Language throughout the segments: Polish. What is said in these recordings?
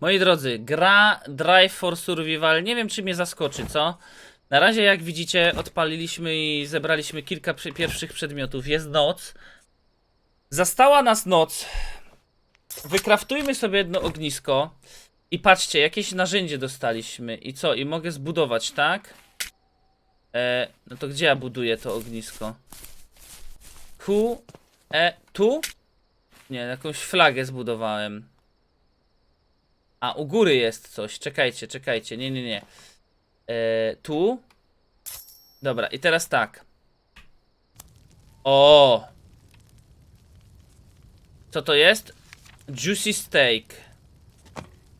Moi drodzy, gra Drive for Survival, nie wiem czy mnie zaskoczy, co? Na razie jak widzicie odpaliliśmy i zebraliśmy kilka pierwszych przedmiotów, jest noc. Zastała nas noc. Wykraftujmy sobie jedno ognisko. I patrzcie, jakieś narzędzie dostaliśmy. I co? I mogę zbudować, tak? E, no to gdzie ja buduję to ognisko? Q, E, tu? Nie, jakąś flagę zbudowałem. A, u góry jest coś. Czekajcie, czekajcie. Nie, nie, nie. E, tu? Dobra, i teraz tak. O! Co to jest? Juicy steak.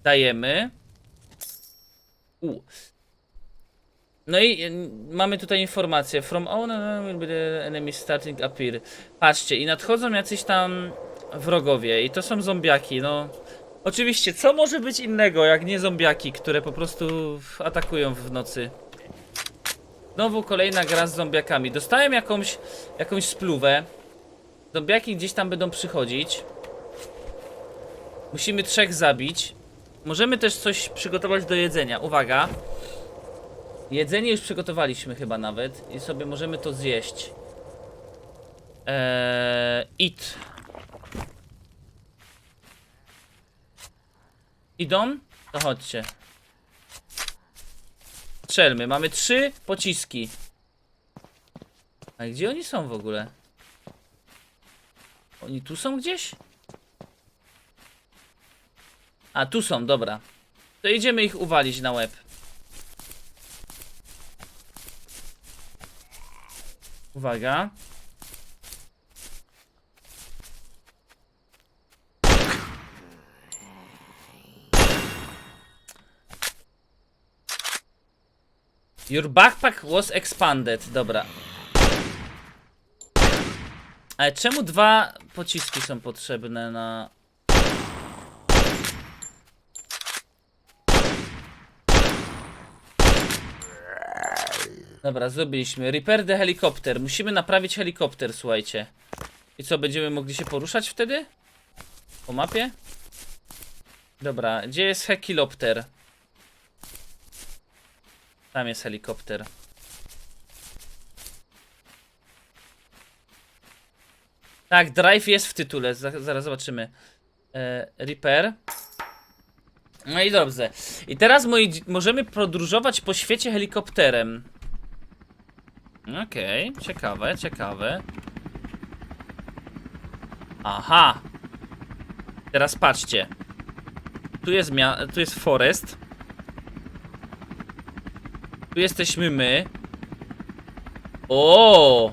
Dajemy. U. No i mamy tutaj informację. From all will be the enemy starting appear. Patrzcie, i nadchodzą jacyś tam wrogowie. I to są zombiaki, no. Oczywiście, co może być innego, jak nie zombiaki, które po prostu atakują w nocy. Znowu kolejna gra z zombiakami. Dostałem jakąś, jakąś spluwę. Zombiaki gdzieś tam będą przychodzić. Musimy trzech zabić. Możemy też coś przygotować do jedzenia. Uwaga. Jedzenie już przygotowaliśmy chyba nawet i sobie możemy to zjeść. Eee, eat. Idą? To chodźcie. Strzelmy. Mamy trzy pociski. A gdzie oni są w ogóle? Oni tu są gdzieś? A tu są, dobra. To idziemy ich uwalić na łeb. Uwaga. Your backpack was expanded. Dobra. Ale czemu dwa pociski są potrzebne na... Dobra, zrobiliśmy. Repair the helikopter. Musimy naprawić helikopter, słuchajcie. I co, będziemy mogli się poruszać wtedy? Po mapie? Dobra, gdzie jest hekilopter? Tam jest helikopter. Tak, drive jest w tytule, za, zaraz zobaczymy. E, repair. No i dobrze. I teraz moi, możemy podróżować po świecie helikopterem. Okej, ciekawe, ciekawe. Aha. Teraz patrzcie. Tu jest tu jest forest. Tu jesteśmy my. O!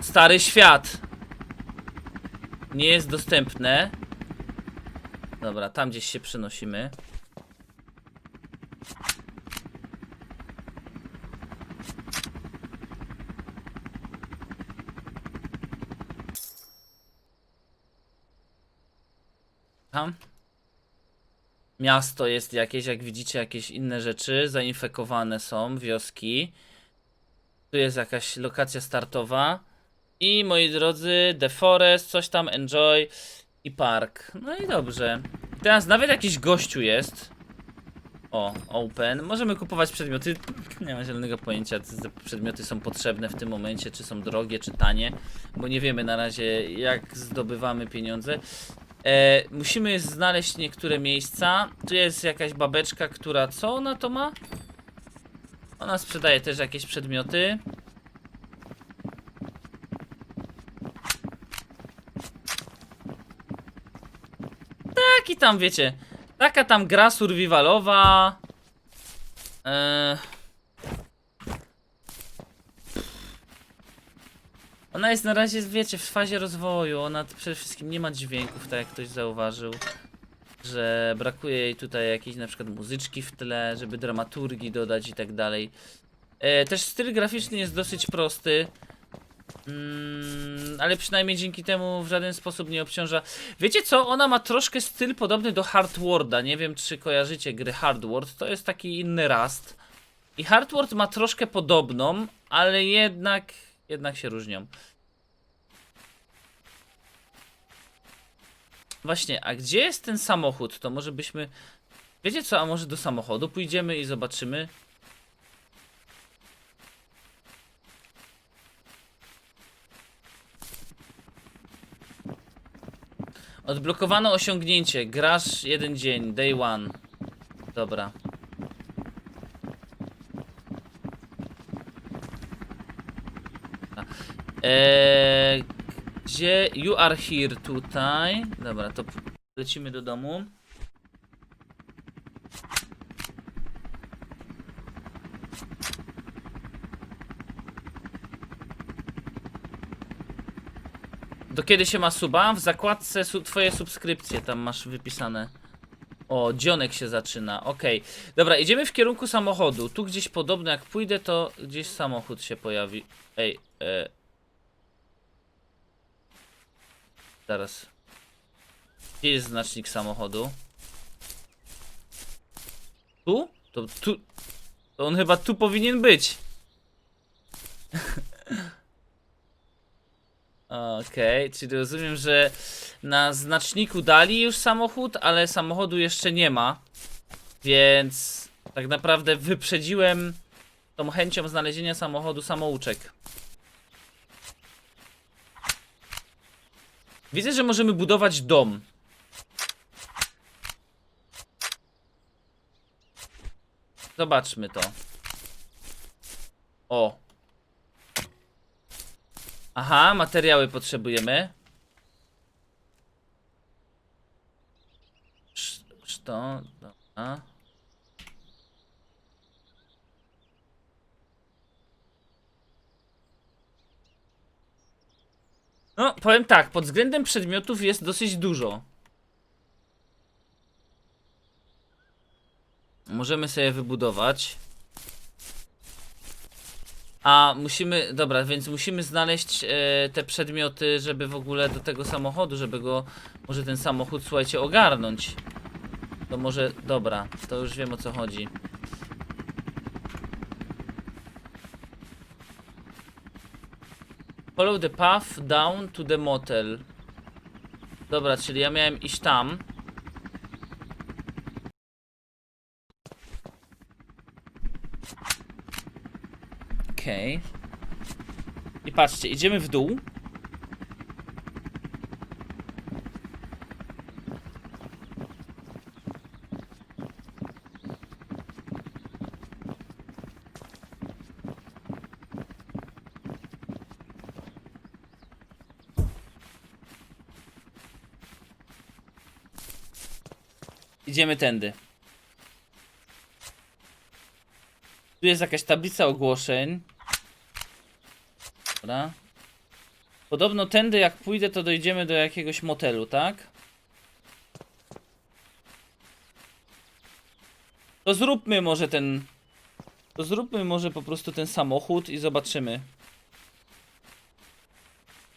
Stary świat. Nie jest dostępne. Dobra, tam gdzieś się przenosimy. Tam. Miasto jest jakieś, jak widzicie, jakieś inne rzeczy. Zainfekowane są wioski. Tu jest jakaś lokacja startowa. I moi drodzy, The Forest, coś tam, Enjoy i Park. No i dobrze. Teraz nawet jakiś gościu jest. O, Open. Możemy kupować przedmioty. Nie mam zielonego pojęcia, czy te przedmioty są potrzebne w tym momencie, czy są drogie, czy tanie. Bo nie wiemy na razie, jak zdobywamy pieniądze. E, musimy znaleźć niektóre miejsca. Tu jest jakaś babeczka, która. Co ona to ma? Ona sprzedaje też jakieś przedmioty. Tak i tam wiecie. Taka tam gra survivalowa. Eee... Ona jest na razie, wiecie, w fazie rozwoju. Ona przede wszystkim nie ma dźwięków, tak jak ktoś zauważył. Że brakuje jej tutaj jakiejś na przykład muzyczki w tle, żeby dramaturgii dodać i tak dalej. E, też styl graficzny jest dosyć prosty. Mm, ale przynajmniej dzięki temu w żaden sposób nie obciąża. Wiecie co? Ona ma troszkę styl podobny do Hardwarda. Nie wiem, czy kojarzycie gry Hardward. To jest taki inny Rust. I Hardward ma troszkę podobną, ale jednak, jednak się różnią. Właśnie, a gdzie jest ten samochód? To może byśmy Wiecie co, a może do samochodu pójdziemy i zobaczymy? Odblokowano osiągnięcie. Grasz jeden dzień, day one. Dobra. Eee, gdzie you are here tutaj? Dobra, to lecimy do domu. Do kiedy się ma suba? W zakładce su twoje subskrypcje tam masz wypisane. O, dzionek się zaczyna, okej. Dobra, idziemy w kierunku samochodu. Tu gdzieś podobno jak pójdę, to gdzieś samochód się pojawi. Ej, e... Zaraz. Gdzie jest znacznik samochodu? Tu? To tu... To on chyba tu powinien być. Okej, czyli rozumiem, że na znaczniku dali już samochód, ale samochodu jeszcze nie ma. Więc tak naprawdę wyprzedziłem tą chęcią znalezienia samochodu samouczek. Widzę, że możemy budować dom. Zobaczmy to. O. Aha, materiały potrzebujemy. Sz- Szto, dobra. No, powiem tak, pod względem przedmiotów jest dosyć dużo. Możemy sobie wybudować. A musimy, dobra, więc musimy znaleźć e, te przedmioty, żeby w ogóle do tego samochodu, żeby go, może ten samochód, słuchajcie, ogarnąć. To może, dobra, to już wiem o co chodzi. Follow the path down to the motel. Dobra, czyli ja miałem iść tam. Okej. I patrzcie, idziemy w dół. Idziemy tędy. Tu jest jakaś tablica ogłoszeń. Dobra. Podobno tędy jak pójdę, to dojdziemy do jakiegoś motelu, tak? To zróbmy może ten... To zróbmy może po prostu ten samochód i zobaczymy.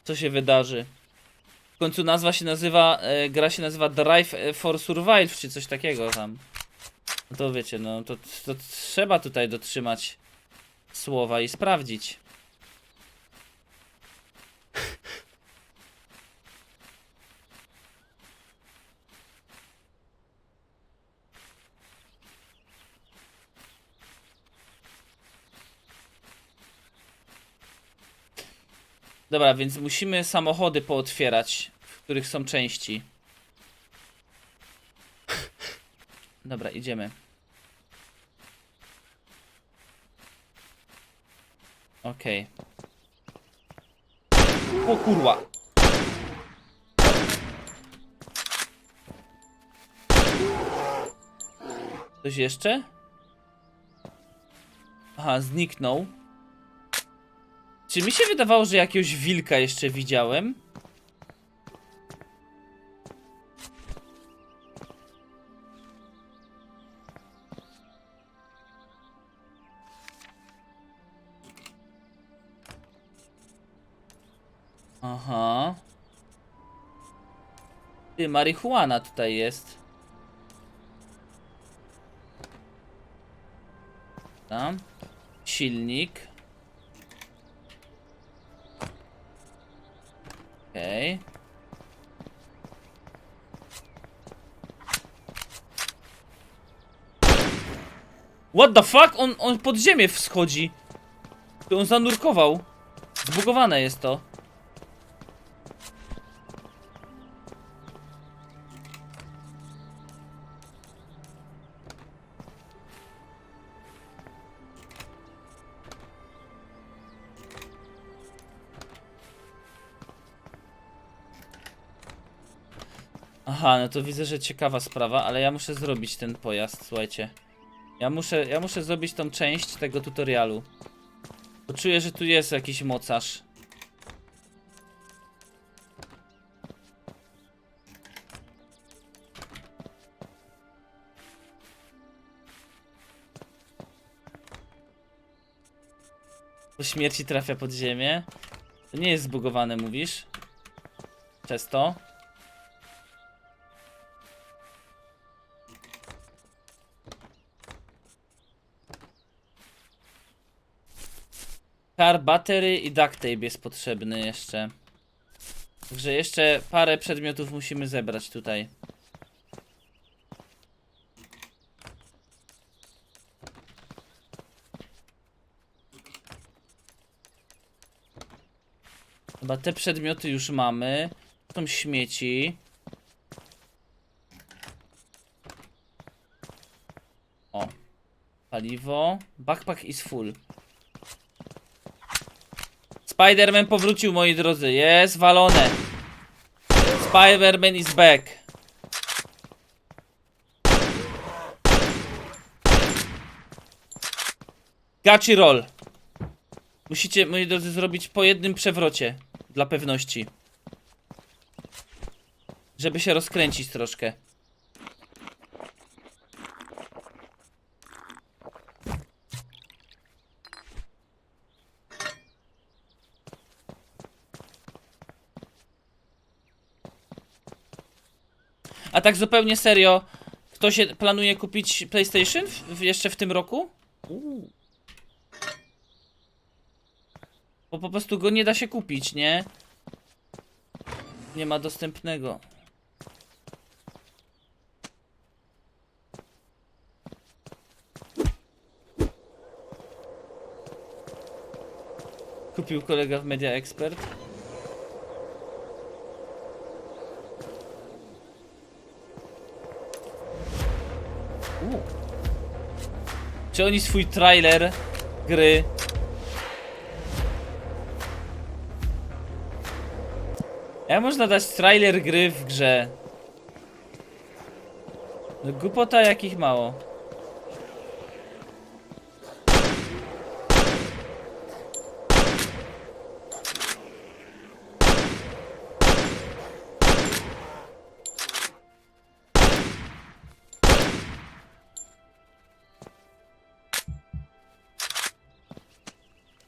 Co się wydarzy. W końcu nazwa się nazywa, e, gra się nazywa Drive for Survive, czy coś takiego tam. No to wiecie, no to, to trzeba tutaj dotrzymać słowa i sprawdzić. Dobra, więc musimy samochody pootwierać, w których są części. Dobra, idziemy. Okej. O kurwa. Coś jeszcze? Aha, zniknął. Czy mi się wydawało, że jakiegoś wilka jeszcze widziałem? Aha. Ty, marihuana tutaj jest. Tam. Silnik. What the fuck? On, on pod ziemię wschodzi. On zanurkował. Zbugowane jest to. Aha, no to widzę, że ciekawa sprawa, ale ja muszę zrobić ten pojazd, słuchajcie. Ja muszę, ja muszę zrobić tą część tego tutorialu. Bo czuję, że tu jest jakiś mocarz. Po śmierci trafia pod ziemię. To nie jest zbugowane, mówisz? Przez to. Car battery i duct tape jest potrzebny jeszcze. Także jeszcze parę przedmiotów musimy zebrać tutaj. Chyba te przedmioty już mamy. Są śmieci. O. Paliwo. Backpack is full. Spider-Man powrócił, moi drodzy. Jest walone. Spider-Man is back. Gachi roll. Musicie, moi drodzy, zrobić po jednym przewrocie. Dla pewności. Żeby się rozkręcić troszkę. A tak zupełnie serio, kto się planuje kupić PlayStation w, jeszcze w tym roku? Bo po prostu go nie da się kupić, nie? Nie ma dostępnego. Kupił kolega w Media Expert. Czy oni swój trailer gry Jak można dać trailer gry w grze? No głupota jakich mało.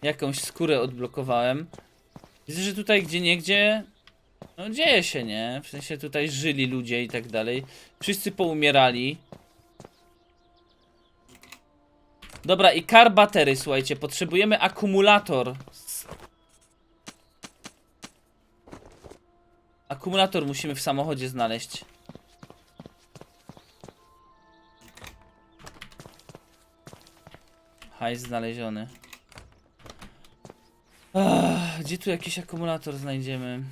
Jakąś skórę odblokowałem. Widzę, że tutaj gdzie niegdzie no dzieje się, nie? W sensie tutaj żyli ludzie i tak dalej. Wszyscy poumierali. Dobra, i car battery, słuchajcie, potrzebujemy akumulator. Akumulator musimy w samochodzie znaleźć. Hajs znaleziony. Ach, gdzie tu jakiś akumulator znajdziemy?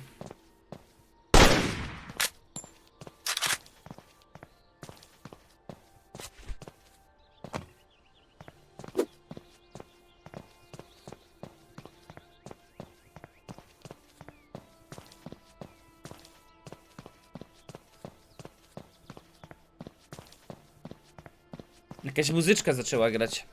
Jakaś muzyczka zaczęła grać.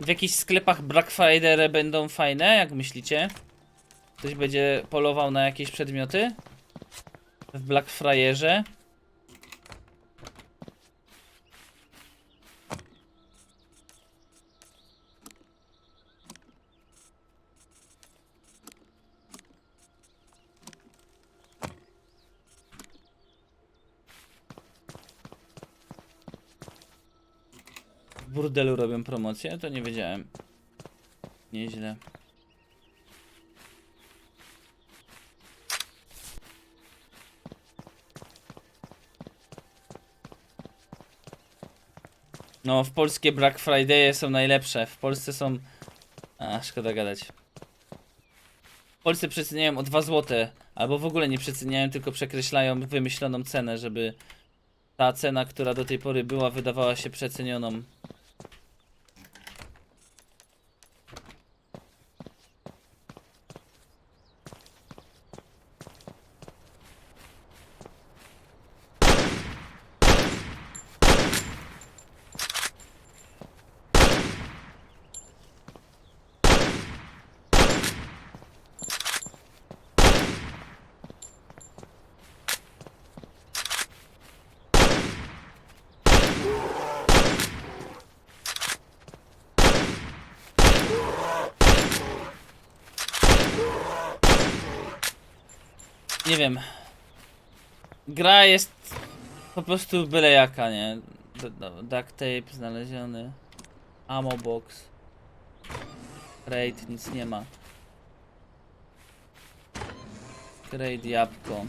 W jakichś sklepach Black Friday będą fajne, jak myślicie? Ktoś będzie polował na jakieś przedmioty? W Black Fryerze? W burdelu robią promocję? To nie wiedziałem. Nieźle. No, w polskie Black Friday są najlepsze. W Polsce są. A, szkoda gadać. W Polsce przeceniają o 2 zł, albo w ogóle nie przeceniają, tylko przekreślają wymyśloną cenę, żeby ta cena, która do tej pory była, wydawała się przecenioną. Nie wiem. Gra jest po prostu byle jaka, nie? D- Duct tape znaleziony. Ammo box. Crate, nic nie ma. Crate, jabłko.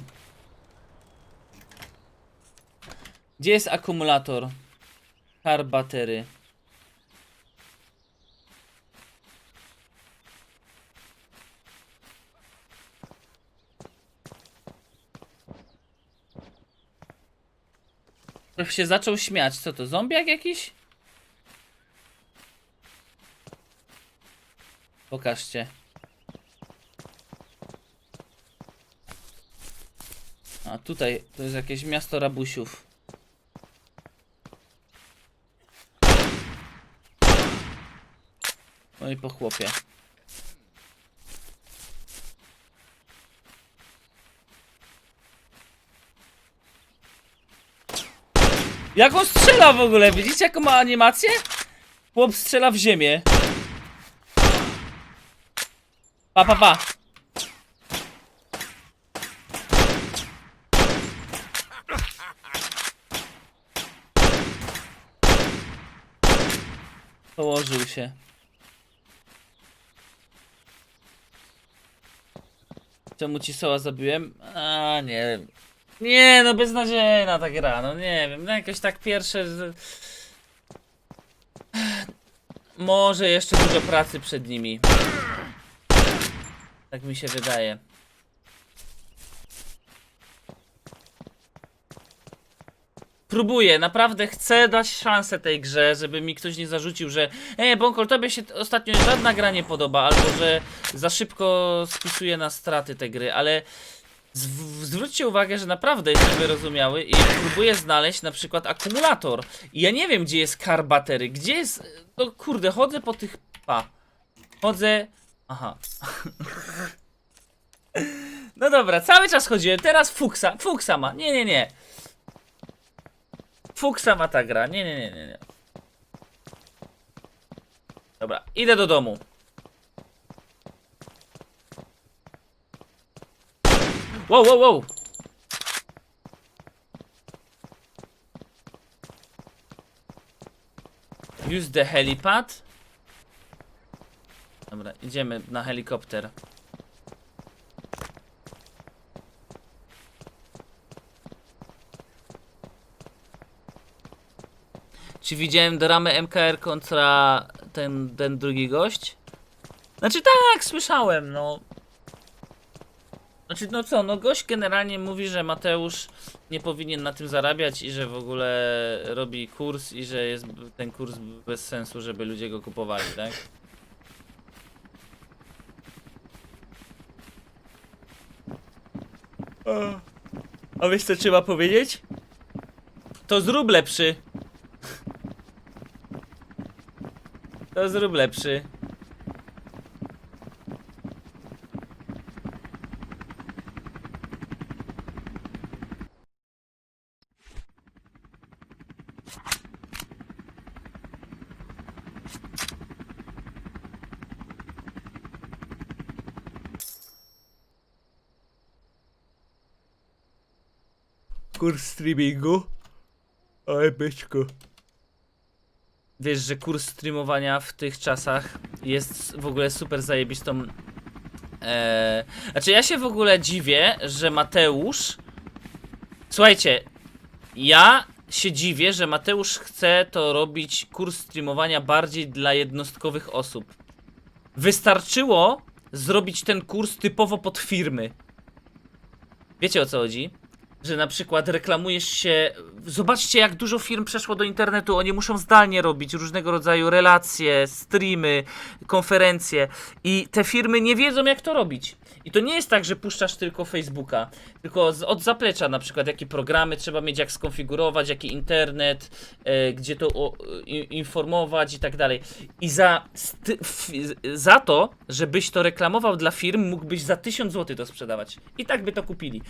Gdzie jest akumulator? Car battery. Ktoś się zaczął śmiać. Co to, zombiak jakiś? Pokażcie. A tutaj to jest jakieś miasto rabusiów. No i po chłopie. Jak on strzela w ogóle? Widzicie jaką ma animację? Chłop strzela w ziemię. Pa, pa, pa. Położył się. Czemu ci soła zabiłem? A nie wiem. Nie, no beznadziejna ta gra, no nie wiem, no jakoś tak pierwsze... Z... Może jeszcze dużo pracy przed nimi. Tak mi się wydaje. Próbuję, naprawdę chcę dać szansę tej grze, żeby mi ktoś nie zarzucił, że Ej, Bonkol, tobie się ostatnio żadna gra nie podoba, albo że za szybko spisuje na straty te gry, ale zw- zwróćcie uwagę, że naprawdę jest wyrozumiały i próbuję znaleźć na przykład akumulator. I ja nie wiem, gdzie jest car battery, gdzie jest... No kurde, chodzę po tych... Pa. Chodzę... Aha. No dobra, cały czas chodziłem, teraz fuksa, fuksa ma, nie, nie, nie. Fuksa ma ta gra, nie, nie, nie, nie. Dobra, idę do domu. Wow, wow, wow. Use the helipad. Dobra, idziemy na helikopter. Czy widziałem dramę MKR kontra ten, ten drugi gość? Znaczy tak, słyszałem, no. Znaczy, no co, no gość generalnie mówi, że Mateusz nie powinien na tym zarabiać i że w ogóle robi kurs i że jest ten kurs bez sensu, żeby ludzie go kupowali, tak? A wiesz co trzeba powiedzieć? To zrób lepszy. To zrób lepszy. Kurs streamingu. Oj, byczku. wiesz, że kurs streamowania w tych czasach jest w ogóle super zajebistą. E... Znaczy, ja się w ogóle dziwię, że Mateusz. Słuchajcie, ja się dziwię, że Mateusz chce to robić kurs streamowania bardziej dla jednostkowych osób. Wystarczyło zrobić ten kurs typowo pod firmy. Wiecie o co chodzi? Że na przykład reklamujesz się. Zobaczcie, jak dużo firm przeszło do internetu. Oni muszą zdalnie robić różnego rodzaju relacje, streamy, konferencje. I te firmy nie wiedzą, jak to robić. I to nie jest tak, że puszczasz tylko Facebooka, tylko z, od zaplecza na przykład, jakie programy trzeba mieć, jak skonfigurować, jaki internet, e, gdzie to o, i, informować i tak dalej. I za, f, za to, żebyś to reklamował dla firm, mógłbyś za 1000 zł to sprzedawać. I tak by to kupili.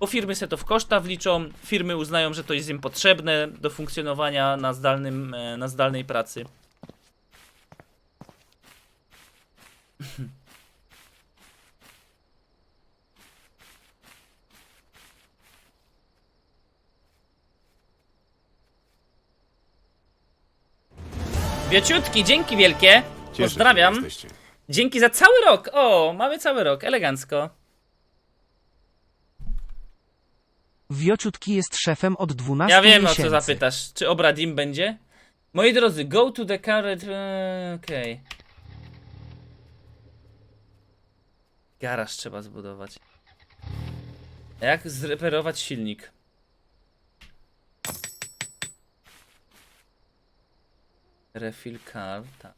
Bo firmy se to w koszta wliczą, firmy uznają, że to jest im potrzebne do funkcjonowania na, zdalnym, e, na zdalnej pracy. Wieciutki, dzięki wielkie. Cieszę się, Pozdrawiam. że jesteście. Dzięki za cały rok. O, mamy cały rok, elegancko. Wiociutki jest szefem od 12 Ja wiem miesięcy. o co zapytasz. Czy Obradim będzie? Moi drodzy, go to the carrot. eee, Okej. Garaż trzeba zbudować. Jak zreperować silnik? Refill car, tak.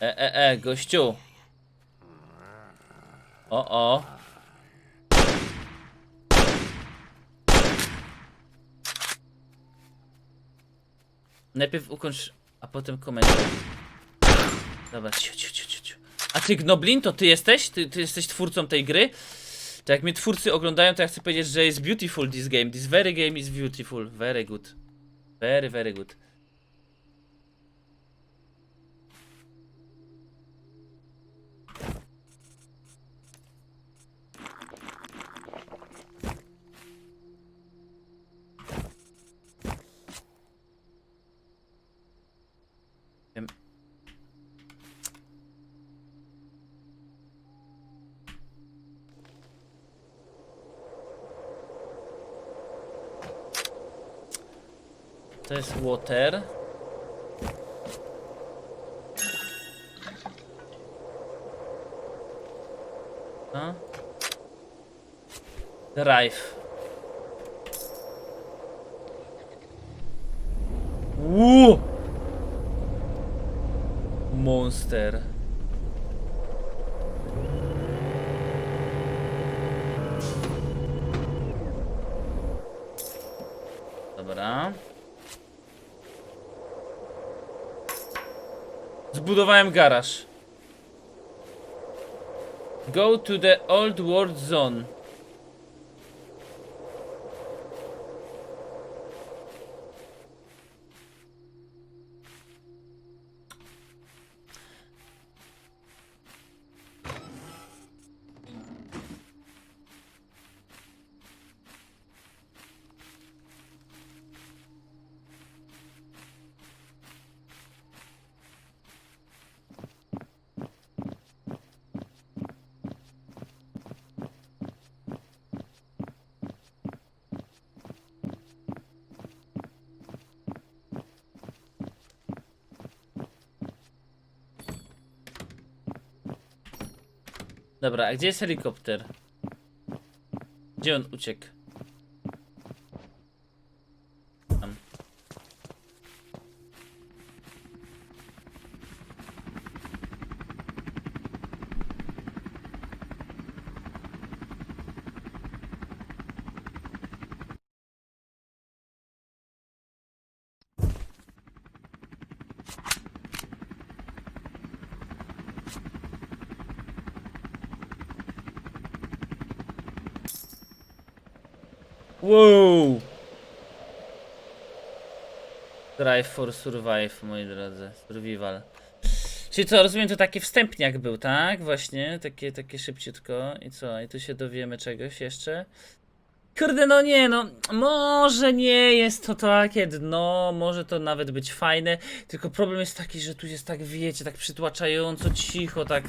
E, e, e, gościu. O, o. Najpierw ukończ, a potem komentuj. Dobra, ciu, ciu, ciu, ciu. A ty Gnoblin, to ty jesteś? Ty, ty jesteś twórcą tej gry? To jak mnie twórcy oglądają, to ja chcę powiedzieć, że jest beautiful this game. This very game is beautiful. Very good. Very, very good. To jest water. A? Drive. Uuu! Monster. Dobra. Zbudowałem garaż. Go to the old world zone. Dobra, a gdzie jest helikopter? Gdzie on uciekł? Tam. Wow! Drive for Survive, moi drodzy. Survival. Czyli co, rozumiem, to taki wstępniak był, tak? Właśnie, takie, takie szybciutko. I co, i tu się dowiemy czegoś jeszcze? Kurde, no nie, no, może nie jest to takie dno, może to nawet być fajne, tylko problem jest taki, że tu jest tak, wiecie, tak przytłaczająco cicho, tak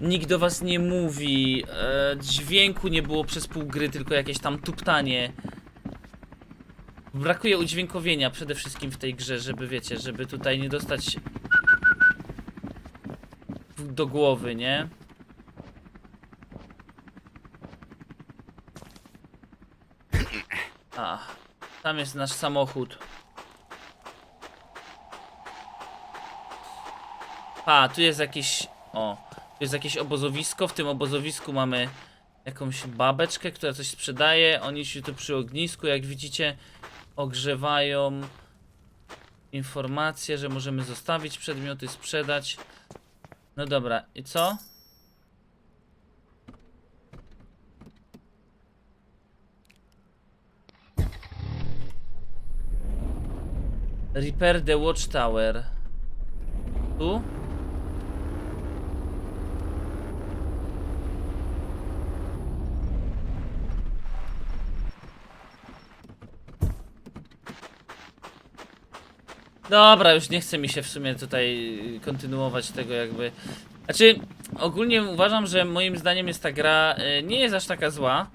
nikt do was nie mówi, e, dźwięku nie było przez pół gry, tylko jakieś tam tuptanie. Brakuje udźwiękowienia przede wszystkim w tej grze, żeby, wiecie, żeby tutaj nie dostać do głowy, nie? A, tam jest nasz samochód. A, tu jest jakiś. O, jest jakieś obozowisko. W tym obozowisku mamy jakąś babeczkę, która coś sprzedaje. Oni się tu przy ognisku, jak widzicie, ogrzewają informacje, że możemy zostawić przedmioty, sprzedać. No dobra, i co? Repair the watchtower. Tu? Dobra, już nie chce mi się w sumie tutaj kontynuować tego jakby. Znaczy, ogólnie uważam, że moim zdaniem jest ta gra y, nie jest aż taka zła.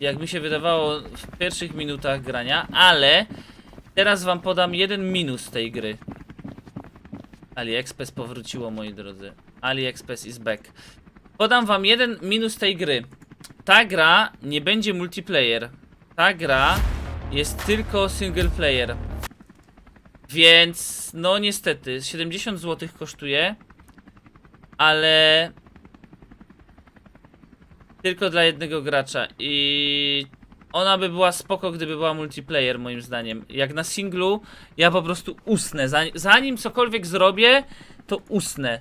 Jak mi się wydawało w pierwszych minutach grania, ale teraz wam podam jeden minus tej gry. AliExpress powróciło, moi drodzy. AliExpress is back. Podam wam jeden minus tej gry. Ta gra nie będzie multiplayer. Ta gra jest tylko single player. Więc, no niestety, 70 zł kosztuje, ale tylko dla jednego gracza i ona by była spoko, gdyby była multiplayer, moim zdaniem. Jak na singlu, ja po prostu usnę. Zanim, cokolwiek zrobię, to usnę.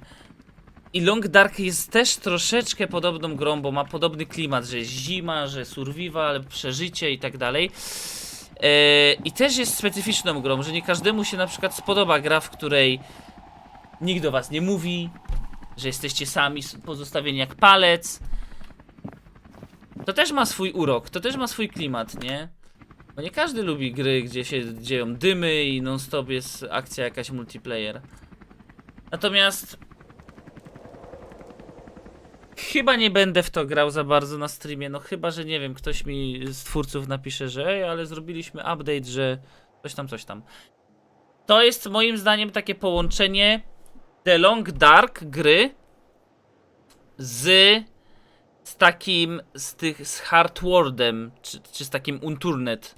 I Long Dark jest też troszeczkę podobną grą, bo ma podobny klimat, że jest zima, że survival, przeżycie i tak dalej. E, I też jest specyficzną grą, że nie każdemu się na przykład spodoba gra, w której nikt do was nie mówi, że jesteście sami pozostawieni jak palec. To też ma swój urok, to też ma swój klimat, nie? Bo nie każdy lubi gry, gdzie się dzieją dymy i non-stop jest akcja jakaś multiplayer. Natomiast Chyba nie będę w to grał za bardzo na streamie, no chyba, że nie wiem, ktoś mi z twórców napisze, że ale zrobiliśmy update, że coś tam, coś tam. To jest moim zdaniem takie połączenie The Long Dark gry z z takim, z tych, z Hardwordem, czy, czy z takim Unturnet.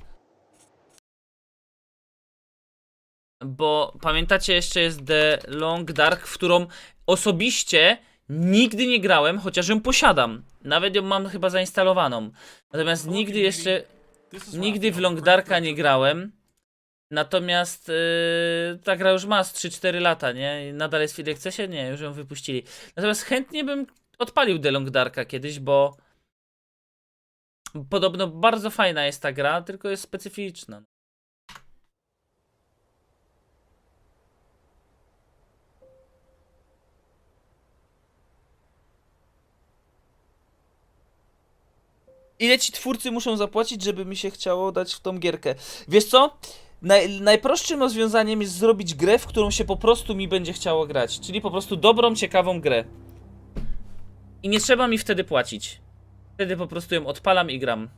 Bo pamiętacie, jeszcze jest The Long Dark, w którą osobiście nigdy nie grałem, chociaż ją posiadam. Nawet ją mam chyba zainstalowaną. Natomiast nigdy jeszcze, nigdy w Long Darka nie grałem. Natomiast yy, ta gra już ma z 3-4 lata, nie? I nadal jest w Ilexesie? Nie, już ją wypuścili. Natomiast chętnie bym odpalił The Long Darka kiedyś, bo podobno bardzo fajna jest ta gra, tylko jest specyficzna. Ile ci twórcy muszą zapłacić, żeby mi się chciało dać w tą gierkę? Wiesz co? Naj, najprostszym rozwiązaniem jest zrobić grę, w którą się po prostu mi będzie chciało grać. Czyli po prostu dobrą, ciekawą grę. I nie trzeba mi wtedy płacić. Wtedy po prostu ją odpalam i gram.